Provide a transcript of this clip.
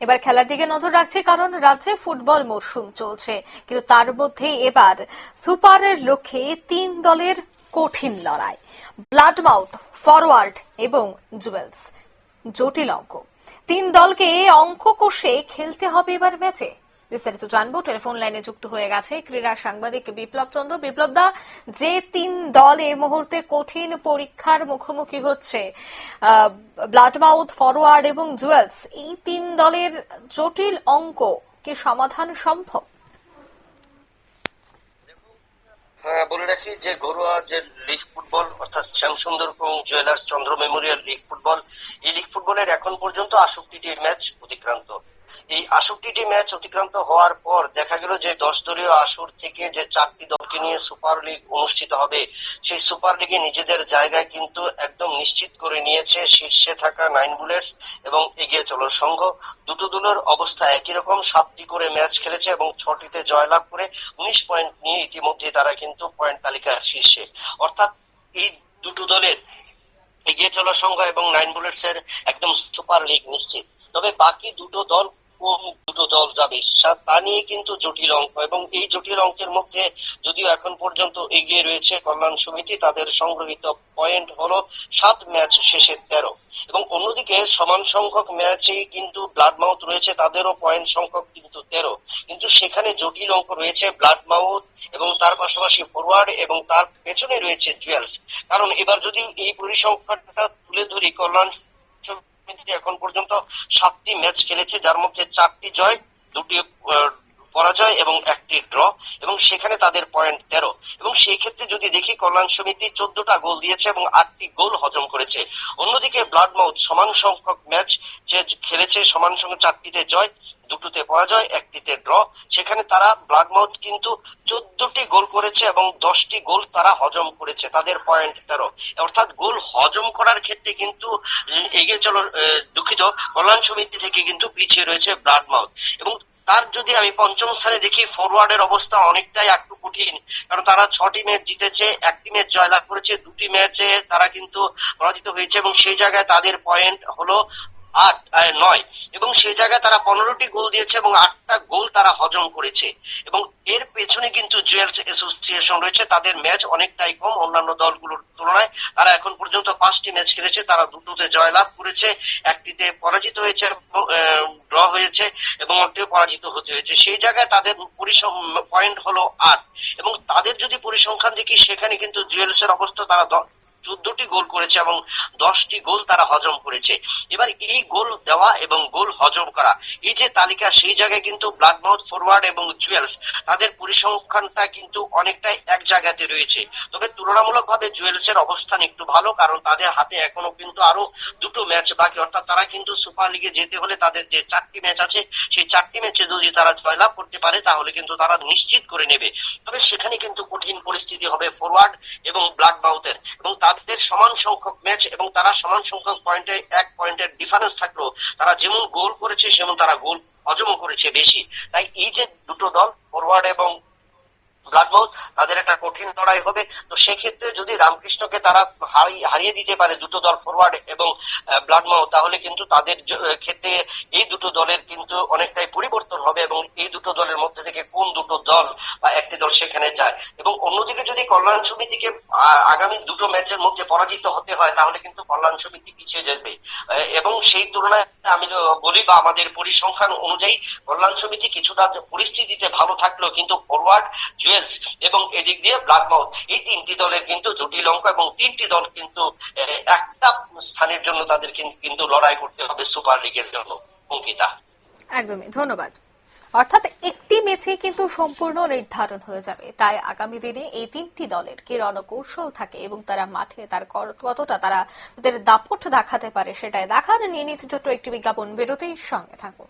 এবার খেলার দিকে নজর রাখছে কারণ রাজ্যে ফুটবল মরশুম চলছে। কিন্তু তার মধ্যে এবার সুপারের লক্ষ্যে তিন দলের কঠিন লড়াই। ব্লাডমাউথ ফরওয়ার্ড এবং জুয়েলস। জটিল অঙ্ক। তিন দলকে অঙ্ক কষে খেলতে হবে এবার ম্যাচে। বিস্তারিত জানব। টেলিফোন লাইনে যুক্ত হয়ে গেছে ক্রীড়া সাংবাদিক বিপ্লব চন্দ্র। বিপ্লব দা, যে তিন দল এই মুহূর্তে কঠিন পরীক্ষার মুখোমুখি হচ্ছে ব্লাড মাউথ ফরওয়ার্ড এবং জুয়েলস, এই তিন দলের জটিল অঙ্ক কি সমাধান সম্ভব? হ্যাঁ বলে রাখি যে ঘরোয়া যে লিগ ফুটবল, অর্থাৎ শ্যামসুন্দর এবং jewellers Chandra memorial league football, এই লিগ ফুটবলের এখন পর্যন্ত আষট্টিটি ম্যাচ অতিক্রান্ত। এই আষট্টিটি ম্যাচ অতিক্রান্ত হওয়ার পর দেখা গেল যে দশ দলীয় আসর থেকে যে চারটি দলকে নিয়ে সুপার লিগ অনুষ্ঠিত হবে, সেই সুপার লিগে নিজেদের জায়গায় কিন্তু একদম নিশ্চিত করে নিয়েছে শীর্ষে থাকা নাইন বুলেটস এবং এগিয়ে চলো সংঘ। দুটো দলের অবস্থা একই রকম, সাতটি করে ম্যাচ খেলেছে এবং ছটিতে জয়লাভ করে উনিশ পয়েন্ট নিয়ে ইতিমধ্যে তারা কিন্তু পয়েন্ট তালিকার শীর্ষে। অর্থাৎ এই দুটো দলের এগিয়ে চলা সংঘ এবং নাইন বুলেটস এর একদম সুপার লিগ নিশ্চিত। তবে বাকি দুটো দল কোন দুটো দল যাবে তা নিয়ে কিন্তু জটিল অঙ্ক এবং এই জটিল অঙ্কের মধ্যে যদিও এখন পর্যন্ত এগিয়ে রয়েছে কল্যাণ সমিতি, তাদের সংগ্রহিত পয়েন্ট হলো সাত ম্যাচ শেষে তেরো। এবং অন্যদিকে সমান সংখ্যক ম্যাচে কিন্তু ব্লাড মাউথ রয়েছে, তাদেরও পয়েন্ট সংখ্যক কিন্তু তেরো। কিন্তু সেখানে জটিল অঙ্ক রয়েছে ব্লাড মাউথ এবং তার পাশাপাশি ফরওয়ার্ড এবং তার পেছনে রয়েছে জুয়েলস। কারণ এবার যদি এই পরিসংখ্যানটা তুলে ধরি কল্যাণ এখন পর্যন্ত সাতটি ম্যাচ খেলেছে যার মধ্যে চারটি জয় দুটি পরাজয় এবং একটি ড্র, এবং সেখানে তাদের পয়েন্ট তেরো। এবং সেই ক্ষেত্রে যদি দেখি, কল্যাণ সমিতি চোদ্দটা গোল দিয়েছে এবং আটটি গোল হজম করেছে। অন্যদিকে ব্লাড মাউথ সমান সংখ্যক ম্যাচ যে খেলেছে, সমান সংখ্যক চারটিতে জয়, দুটোতে পরাজয়, একটিতে ড্র। সেখানে তারা ব্লাড মাউথ কিন্তু চোদ্দটি গোল করেছে এবং দশটি গোল তারা হজম করেছে, তাদের পয়েন্ট তেরো। অর্থাৎ গোল হজম করার ক্ষেত্রে কিন্তু এগিয়ে চলো দুঃখিত, কল্যাণ সমিতি থেকে কিন্তু পিছিয়ে রয়েছে ব্লাড মাউথ এবং তার যদি আমি পঞ্চম স্থানে দেখি ফরওয়ার্ডের অবস্থা অনেকটাই একটু কঠিন। কারণ তারা ছটি ম্যাচ জিতেছে, একটি ম্যাচ জয়লাভ করেছে, দুটি ম্যাচে তারা কিন্তু পরাজিত হয়েছে এবং সেই জায়গায় তাদের পয়েন্ট হলো আট নয়। এবং সেই জায়গায় তারা পনেরোটি গোল দিয়েছে এবং আটটা গোল তারা হজম করেছে। এবং এর পেছনে কিন্তু জুয়েলস অ্যাসোসিয়েশন রয়েছে। তাদের ম্যাচ অনেকটাই কম অন্যান্য দলগুলোর তুলনায়। তারা এখন পর্যন্ত পাঁচটি ম্যাচ খেলেছে। তারা দুটোতে জয়লাভ করেছে, একটিতে পরাজিত হয়েছে ড্র হয়েছে এবং একটিও পরাজিত হতে হয়েছে। সেই জায়গায় তাদের পয়েন্ট হলো আট। এবং তাদের যদি পরিসংখ্যান দেখি, সেখানে কিন্তু জুয়েলসের অবস্থা তারা চোদ্দটি গোল করেছে এবং দশটি গোল তারা হজম করেছে। এবার এই গোল দেওয়া এবং গোল হজম করা, এই যে তালিকা, সেই জায়গায় কিন্তু ব্লাড মাউথ ফরওয়ার্ড এবং জুয়েলস, তাদের পরিসংখ্যানটা কিন্তু অনেকটাই এক জায়গাতে রয়েছে। তবে তুলনামূলকভাবে জুয়েলস এর অবস্থান একটু ভালো, কারণ তাদের হাতে এখনও কিন্তু আরও দুটো ম্যাচ বাকি, অর্থাৎ তারা কিন্তু সুপার লিগে যেতে হলে তাদের যে চারটি ম্যাচ আছে, সেই চারটি ম্যাচে যদি তারা জয়লাভ করতে পারে, তাহলে কিন্তু তারা নিশ্চিত করে নেবে। তবে সেখানে কিন্তু কঠিন পরিস্থিতি হবে ফরওয়ার্ড এবং ব্লাড মাউথের এবং তাদের সমান সংখ্যক ম্যাচ এবং তারা সমান সংখ্যক পয়েন্টে এক পয়েন্টের ডিফারেন্স থাকল তারা যেমন গোল করেছে, সেমন তারা গোল হজমও করেছে বেশি। তাই এই যে দুটো দল ফরওয়ার্ড এবং ব্লাডমাউথ তাদের একটা কঠিন লড়াই হবে। তো সেক্ষেত্রে যদি রামকৃষ্ণকে তারা হারিয়ে দিতে পারে দুটো দল ফরওয়ার্ড এবং ব্লাডমাউথ, তাহলে কিন্তু তাদের ক্ষেত্রে এই দুটো দলের কিন্তু অনেকটাই পরিবর্তন হবে এবং এই দুটো দলের মধ্যে থেকে কোন দুটো দল বা একটি দল সেখানে যায়। এবং অন্যদিকে যদি কল্যাণ সমিতিকে আগামী দুটো ম্যাচের মধ্যে পরাজিত হতে হয়, তাহলে কিন্তু কল্যাণ সমিতি পিছিয়ে যাবে। এবং সেই তুলনায় আমি বলি বা আমাদের পরিসংখ্যান অনুযায়ী কল্যাণ সমিতি কিছুটা পরিস্থিতিতে ভালো থাকলেও কিন্তু ফরওয়ার্ড জুয়েলস এবং এদিক দিয়ে ব্লাক মাউথ এই তিনটি দলের কিন্তু জটিল অঙ্ক এবং তিনটি দল কিন্তু একটা স্থানের জন্য তাদের কিন্তু লড়াই করতে হবে সুপার লিগের জন্য। অঙ্কিতা। একদমই, ধন্যবাদ। অর্থাৎ একটি ম্যাচে কিন্তু সম্পূর্ণ নির্ধারণ হয়ে যাবে। তাই আগামী দিনে এই তিনটি দলের কি রণকৌশল থাকে এবং তারা মাঠে তার কতটা তারা তাদের দাপট দেখাতে পারে সেটাই দেখার নিয়ে নিচ্ছে ছোট্ট একটি বিজ্ঞাপন বিরতির সঙ্গে থাকুন।